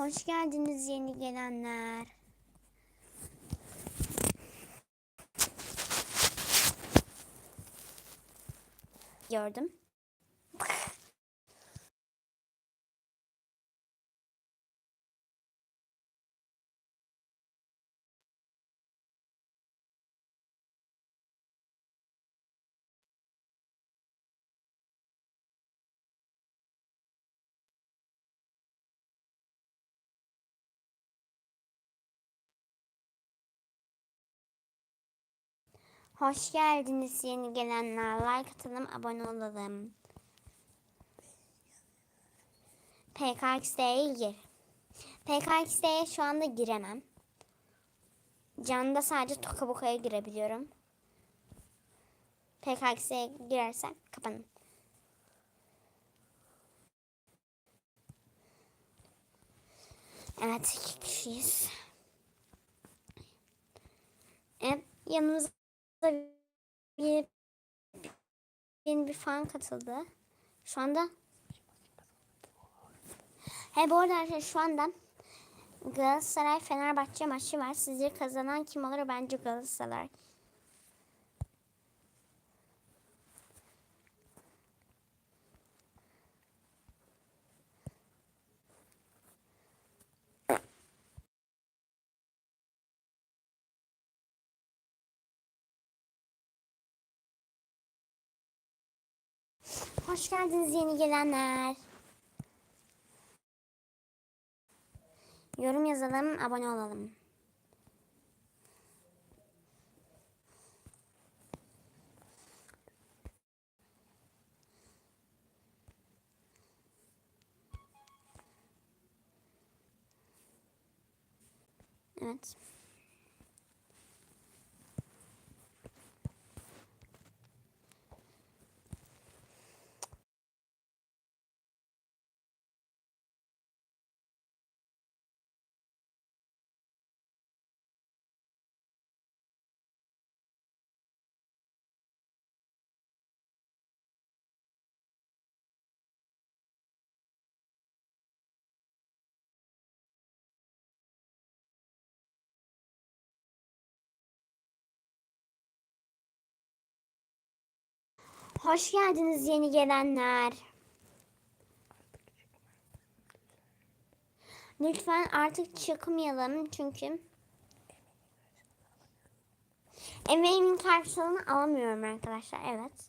Hoş geldiniz yeni gelenler. Gördüm. Hoş geldiniz yeni gelenler. Like atalım, abone olalım. PKXD'ye gir. PKXD'ye şu anda giremem. Can'da sadece Tokaboka'ya girebiliyorum. PKXD'ye girersem kapanın. Evet iki kişiyiz. Evet yanımızda bir yeni bir fan katıldı. Şu anda He bu arada arkadaşlar şu anda Galatasaray Fenerbahçe maçı var. Sizce kazanan kim olur? Bence Galatasaray. Hoş geldiniz yeni gelenler. Yorum yazalım, abone olalım. Evet. Hoş geldiniz yeni gelenler. Lütfen artık çıkmayalım çünkü emeğimin karşılığını alamıyorum arkadaşlar. Evet.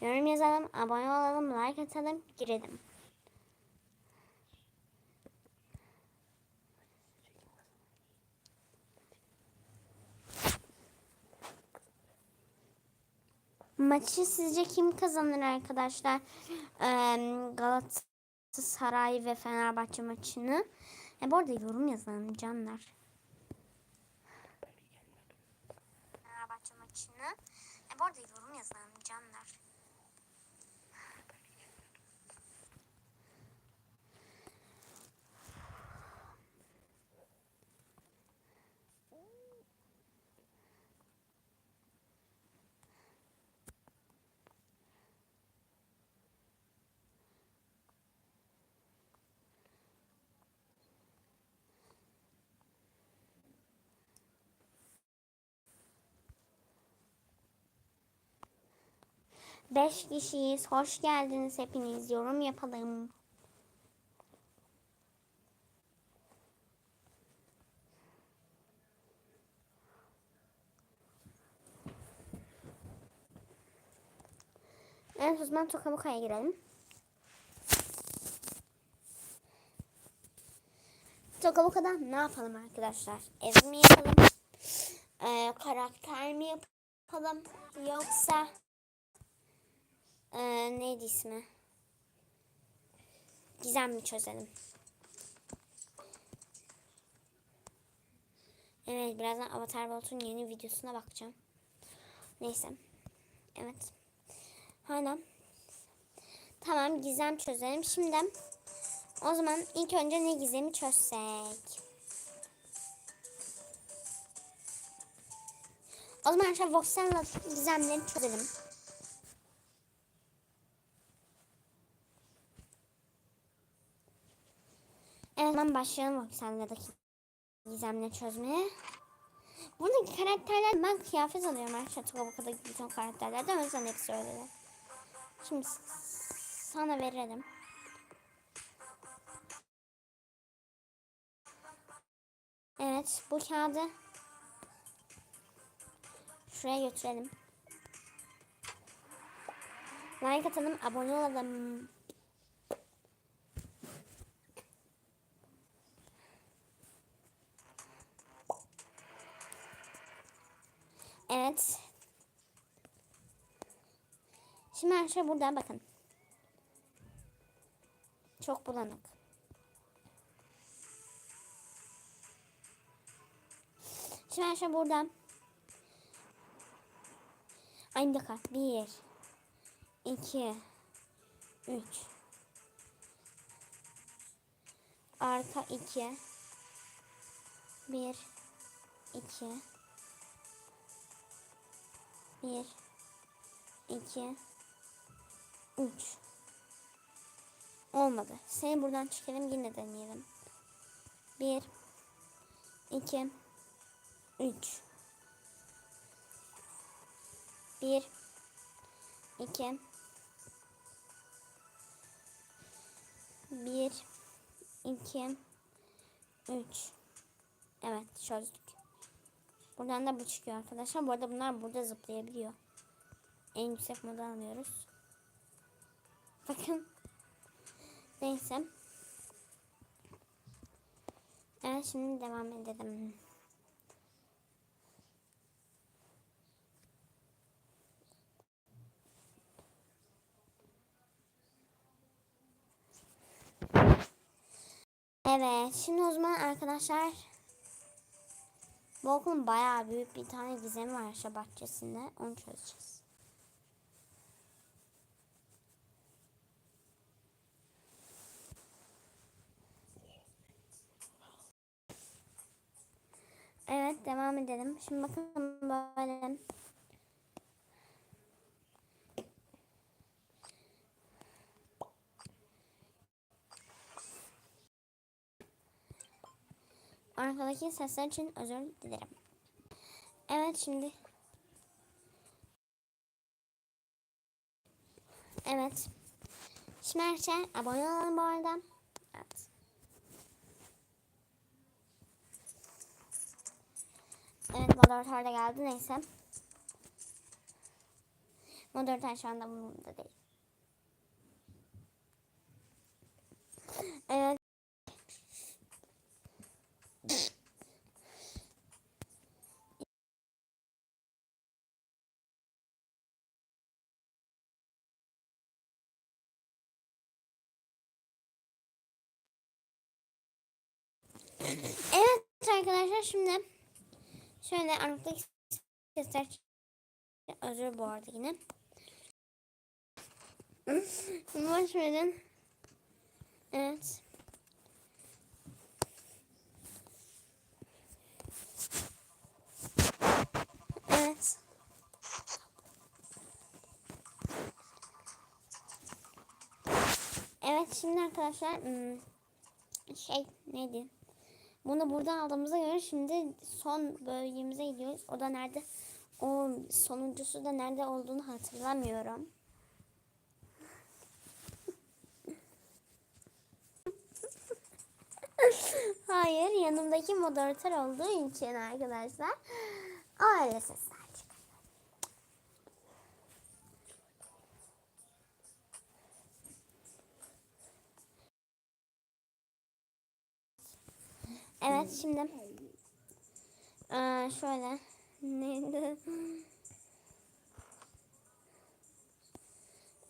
Yorum yazalım, abone olalım, like atalım, girelim. Maçı sizce kim kazanır arkadaşlar? Ee, Galatasaray ve Fenerbahçe maçını. E, bu arada yorum yazalım canlar. Fenerbahçe maçını. E, bu arada yorum yazalım canlar. Beş kişiyiz. Hoş geldiniz hepiniz. Yorum yapalım. Evet o zaman Tokabuka'ya girelim. Tokabuka'da ne yapalım arkadaşlar? Ev mi yapalım? Ee, karakter mi yapalım? Yoksa ee, neydi ismi? Gizem mi çözelim? Evet birazdan Avatar Bolt'un yeni videosuna bakacağım. Neyse. Evet. Hala. Tamam gizem çözelim. Şimdi o zaman ilk önce ne gizemi çözsek? O zaman arkadaşlar Voxel'la gizemleri çözelim. Hemen başlayalım Oksan'daki gizemle çözmeye. Buradaki karakterler ben kıyafet alıyorum arkadaşlar. Tokabaka'daki bütün karakterlerden o yüzden hepsi öyle. Şimdi sana verelim. Evet bu kağıdı şuraya götürelim. Like atalım, abone olalım. Evet. Şimdi her şey burada bakın. Çok bulanık. Şimdi her şey burada. Ay bir dakika. Bir. iki, Üç. Arka iki. Bir. iki, Bir. iki, Üç. Olmadı. Seni buradan çıkarım yine deneyelim. Bir. iki. 3 1 2 1 2 3 Evet çözdük. Buradan da bu çıkıyor arkadaşlar. Bu arada bunlar burada zıplayabiliyor. En yüksek moda alıyoruz. Bakın. Neyse. Evet şimdi devam edelim. Evet. Şimdi o zaman arkadaşlar bu okulun bayağı büyük bir tane gizemi var aşağı bahçesinde. Onu çözeceğiz. Evet devam edelim. Şimdi bakın böyle Arkadaki sesler için özür dilerim. Evet şimdi. Evet. Şimdi şey abone olalım bu arada. Evet. Evet moderatör de geldi neyse. Moderatör şu anda bunun değil. Evet. Evet arkadaşlar şimdi şöyle aralıktaki sesler özür bu arada yine. Boş verin. Evet. Evet. Evet şimdi arkadaşlar hmm, şey neydi? Bunu buradan aldığımıza göre şimdi son bölgemize gidiyoruz. O da nerede? O sonuncusu da nerede olduğunu hatırlamıyorum. Hayır yanımdaki moderatör olduğu için arkadaşlar öyle Evet şimdi ee, şöyle neydi?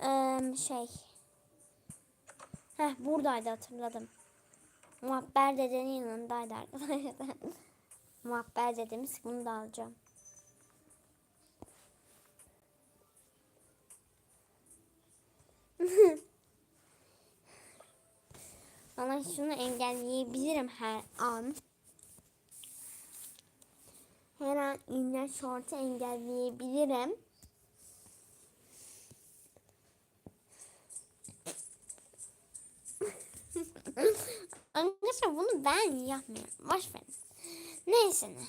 Ee, şey Heh buradaydı hatırladım. Muhabber dedenin yanındaydı arkadaşlar. Muhabber dedemiz bunu da alacağım. Ama şunu engelleyebilirim her an. Her an inner short'u engelleyebilirim. Arkadaşlar bunu ben yapmıyorum. Boş verin. Neyse ne.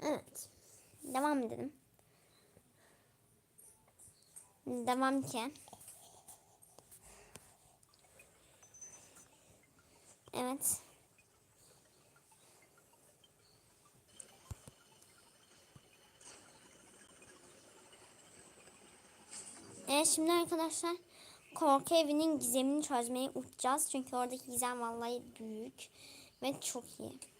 Evet. Devam edelim. Devam ki. Evet. Evet şimdi arkadaşlar korku evinin gizemini çözmeye uçacağız. Çünkü oradaki gizem vallahi büyük ve çok iyi.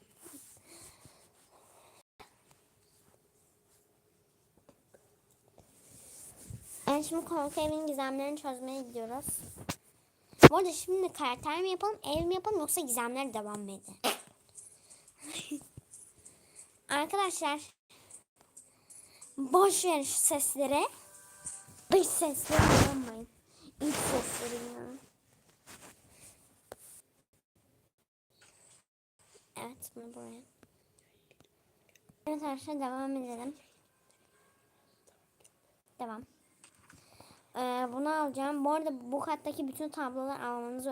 Evet şimdi korku evinin gizemlerini çözmeye gidiyoruz. Bu arada şimdi karakter mi yapalım, ev mi yapalım yoksa gizemler devam mı edelim? Arkadaşlar boş ver şu sesleri. Dış sesleri inanmayın. İç sesleri inanın. Evet bunu buraya. Evet arkadaşlar devam edelim. Devam. Ee, bunu alacağım. Bu arada bu kattaki bütün tabloları almanız önemli.